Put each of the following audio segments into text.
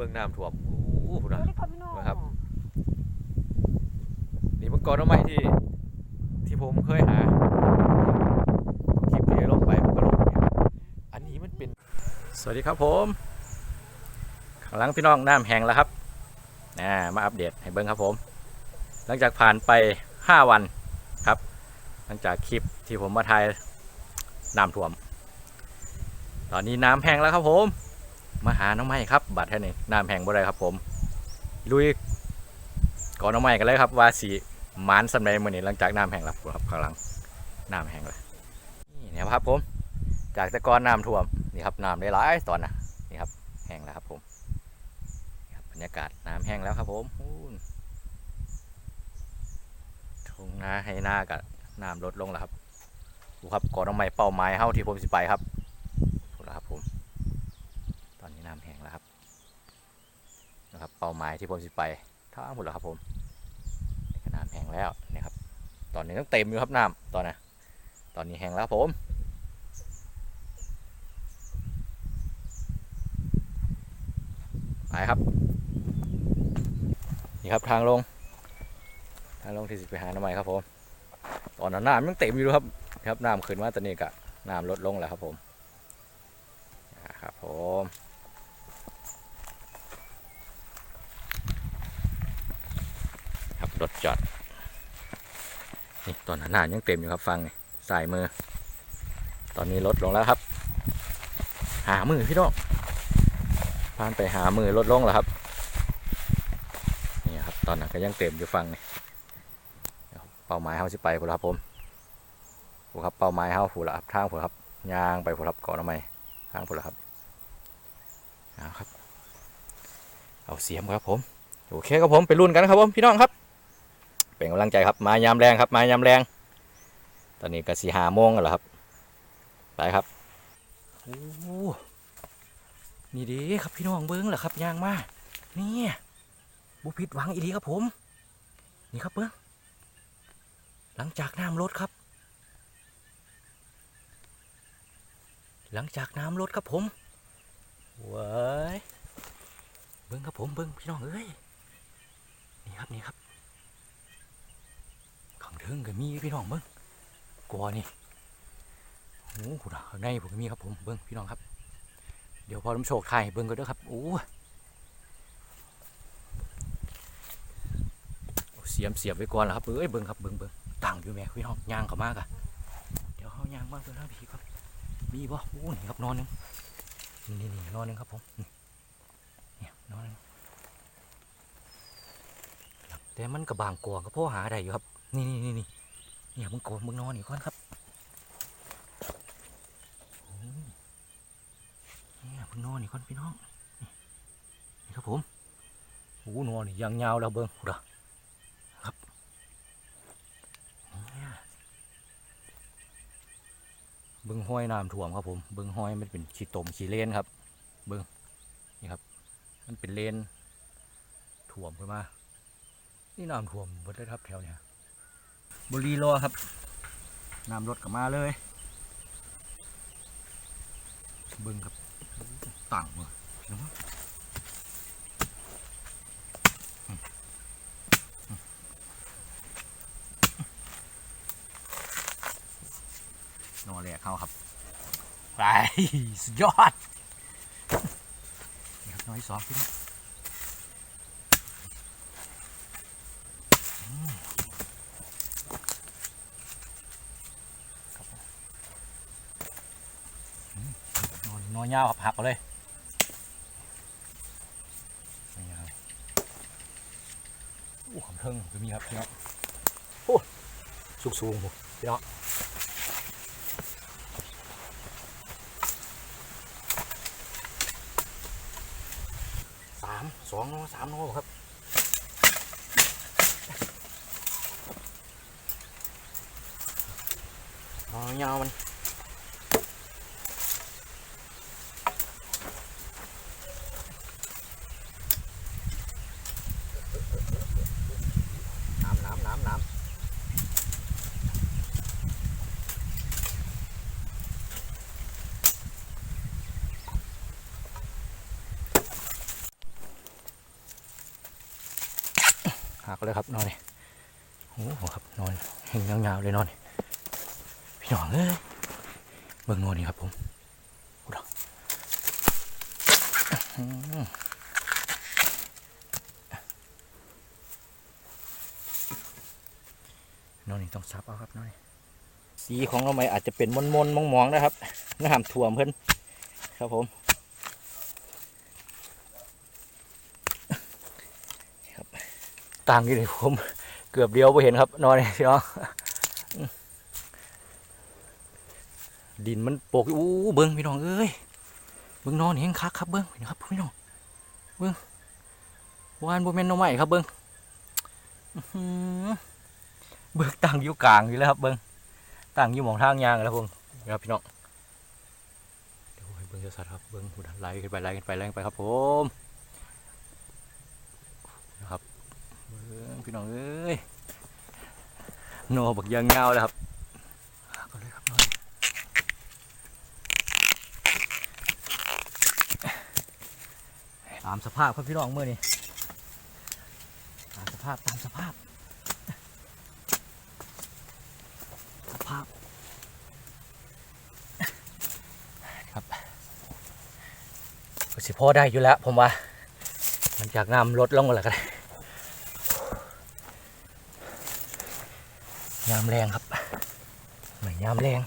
บิ่งน้ำท่วมโอ้โหสนะวัสดีครับพี่น้องนะครับ นี่มันก่อนเอาไม้ที่ ที่ผมเคยหาคลิปที่ลงไปผมก็ลงเนี่ยอันนี้มันเป็น สวัสดีครับผมข้างหลังพี่น้องน้ำแห้งแล้วครับอ่ามาอัปเดตให้เบิ้งครับผม หลังจากผ่านไป 5 วันครับ หลังจากคลิปที่ผมมาถ่ายน้ำท่วม ตอนนี้น้ำแห้งแล้วครับผม มาหาน้องไม้ครับบัตรแค่นี้น้ำแห้งบ่ได้ครับ ผมลุยก่อนน้องไม้กันเลยครับว่าสีหมานสำเร็จมื่อนี้หลังจากน้ำแห้งแล้วครับข้างหลังน้ำแห้งแล้วนี่นะครับผม จากต่ก่อนน้ำท่วมนี่ครับน้ำได้หลายตอนนะนี่ครับแห้งแล้วครับผมบรรยากาศน้ำแห้งแล้วครับผมอู้นทุ่งนาให้หน้ากับน้ำลดลงแล้วครับดูครับก่อนน้องไม้เป้าหมายเฮาที่ผมสิไปครับพูดแล้วครับผม ตอ น้ำแห้งแล้วครับนะครับ เป้าหมายที่ผมสิไปทั้งหมดแล้วครับผมน้ำแห้งแล้วนี่ครับ ตอนนี้ต้องเต็มอยู่ครับน้ำตอนนี้ตอนนี้แห้งแล้วผมไปครับนี่ครับทางลง ทางลงที่สิไปหาน้ำใหม่ครับผมตอนนั้นน้ำยังเต็มอยู่ครับครับน้ำขึ้นมาตอนนี้ก็น้ำลดลงแล้วครับผมอ่าครับผม รถจอด นี่ตอนนั้นน้ำยังเต็มอยู่ครับฟังสายมือ ตอนนี้ลดลงแล้วครับ หามือพี่น้องผ่านไปหามือลดลงแล้วครับ นี่ครับตอนนั้นก็ยังเต็มอยู่ฟังนี่เป้าหมายเขาสิไปพุ่นครับผมผู้ครับเป้าหมายเขาผู้ละครับทางผู้ละครับยางไปผู้ละครับกาะน้ำไมทางผู้ละครับเอาครับ เอาเสียมครับผม โอเคครับผมไปรุ่นกันครับผมพี่น้องครับ เป็นกำลังใจครับ มายามแรงครับ มายามแรง ตอนนี้ก็สีหาโมงกันแล้วครับ ไปครับโอ้นี่ด้ครับพี่น้องเบิ้งเหรอครับยางมานี่บุผิดหวังอีดีครับผม นี่ครับเบิ้งหลังจากน้ำลดครับ หลังจากน้ำลดครับผมว้ายเบิ้งครับผมเบิ้งพี่น้องเอ้ยนี่ครับนี่ครับางเทิงก็มีพี่น้องเบิ้งกัวนี่โอ้โหข้างในผมก็มีครับผมเบิ้งพี่น้องครับ เดี๋ยวพอน้ำโชคไทายเบิ่งก็เด้ครับโอ้เสียมเสียบไว้ก่อนล้วครับเอ้ยเบิ่งครับเบิ่งเบิ่งตั้งอยู่แม่พี่น้องย่างเขามากอะเดี๋ยวเขาย่างมาเบิ่งทางผีครับมีบ่โอ้นี่ครับนอนหนึงนี่นี่นี่นอนหนึงครับผมเนี่ยนอนหนึงแต่มันกระบางกวางก็พ่อหาได้อยู่ครับ นี่นี่นี่นี่เนี่ยมึงโกนมึงนอนนี่ก่อนครับเนี่ยเพิ่งนอนนี่ก่อนพี่น้องนี่ครับผมโอ้นอนนี่ยังยาวแล้วเบิ้งหูดะครับเนี่ยเบิ้งห้อยน้ำท่วมครับผมเบิ้งห้อยมันเป็นขี้ตมขีเลนครับ เบิ้งนี่ครับ มันเป็นเลนท่วมขึ้นมา นี่น้ำท่วมหมดเลยครับแถวเนี้ย บุรีรอครับน้ำรถกลับมาเลยเบิ้งครับต่างเห็นอืมอืมนอนเลยเข้าครับไปสุดยอดนี่ครับน้อยสองพี่น้องอืมครับผมอืม นอนนอนยาวครับหักเอาเลยนี่ครับโอ้ขำเทิงก็มีครับพี่น้องโอ้สูงสูงผมพี่น้องสามสองโนสามโนครับอ๋อยาวมันำน้ำน้ำน้ำ หัก เลยครับนอนนี่โอ้โหครับนอนแห้งยาวๆเลยนอนนี่พี่น้องเอ้ยเบิ่งนอนนี่ครับผมโอ้ดอกนอนนี่ต้องซับเอาครับนอนสีของเราไม่อาจจะเป็นมนๆมองๆนะครับน้ำท่วมเพิ่นครับผม ต่างอยู่เลยผมเกือบเดียวไปเห็นครับ นอนนี่พี่น้องดินมันโปกอู้เบิ้งพี่น้องเอ้ยเบิ้งนอนเห็นคักครับเบิ้งนี่ครับพี่น้องเบิ้งวานโบเมนโนใหม่ครับเบิ้งอื้อหือเบิ้งต่างอยู่กลางอยู่แล้วครับเบิ้งต่างอยู่หมองทางยางแล้วพงครับพี่น้องเดี๋ยวให้เบิ้งจ้าสัตว์ครับเบิ้งหูดันไล่ขึ้นไปไล่ขึ้นไปไล่ขึ้นไปครับผมนะครับ เบิ่ง พี่น้องเอ้ยโนบักยางเงาแล้วครับก่อนเลยครับน้อยตามสภาพครับพี่น้องเมื่อนี้ตามสภาพตามสภาพ สภาพครับก็สิพอได้อยู่แล้วผมว่า มันจากน้ำลดลงมาแล้วกัน ยามแรงครับหน่อยยามแรง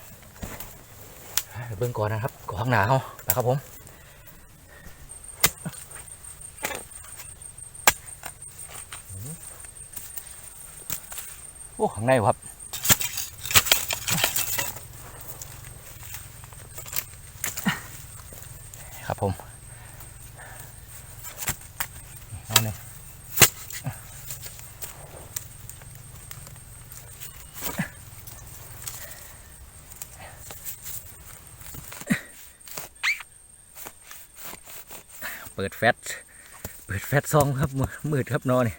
เบื้องก่อนนะครับก่อนข้างหนาเขาไปครับผมโอ้ข้างในวะครับครับผมเอาเนี่ย เปิดแฟตเปิดแฟตซองครับมืดมืดครับนอนนี่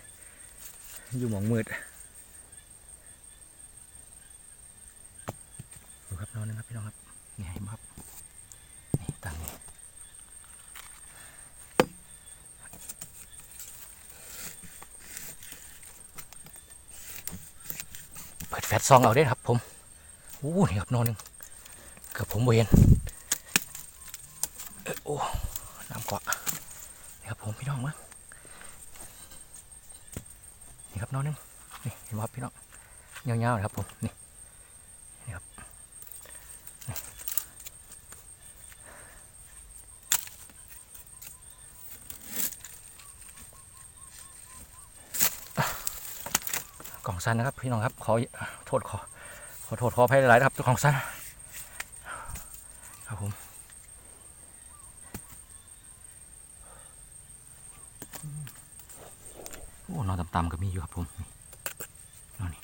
อยู่หมองมืดดูครับนอนนึงครับพี่น้องครับนี่ให้มาครับนี่ตั้งนี่เปิดแฟตซองเอาได้ครับผมอู้นี่ครับนอนหนึงเกือบผมบ่เห็นเอ้ยโอ้น้ำเกาะ นี่ครับผมพี่น้องมั้งนี่ครับน้องนึงนี่เห็นไหมครับพี่น้องเงาๆนะครับผมนี่นี่ครับนี่กล่องสั้นนะครับพี่น้องครับขอโทษขอขอโทษขออภัยหลายๆนะครับเจ้าของสั้นครับผม อ้นอนต่ำๆก็มีอยู่ครับผมนี่นอนนี่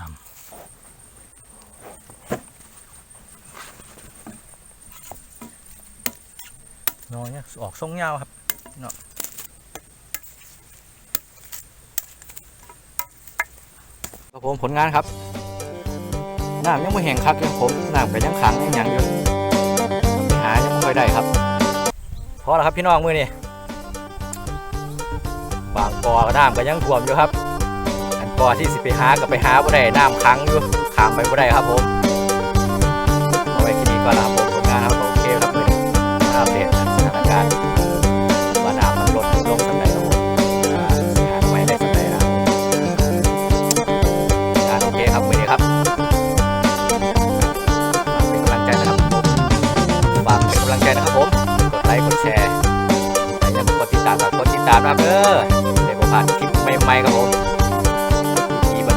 ต่ำนอนเนี่ยออกทรงยาวครับเนาะครับผมผลงานครับน้ำยังไม่แห้งคักเลยครับผมน้ำก็ยังขังยังหยังอยู่ อยได้ครับพอแล้วครับพี่น้องมือนี่บางกอก็น้ำก็ยังท่วมอยู่ครับอันกอที่สิไปหาก็ไปหาบ่ได้น้ำขังอยู่ข้ามไปบ่ได้ครับผม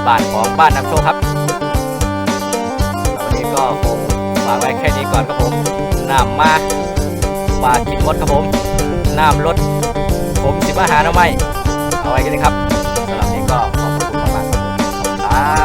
บ้านของบ้านนำโชคครับวันนี้ก็ผมฝากไว้แค่นี้ก่อนครับผมน้ำมาปลากินมดครับผมน้ำลดผมสิบอาหารเอาไหมเอาไว้กันเลยครับสำหรับนี้ก็ขอบคุณมากๆครับ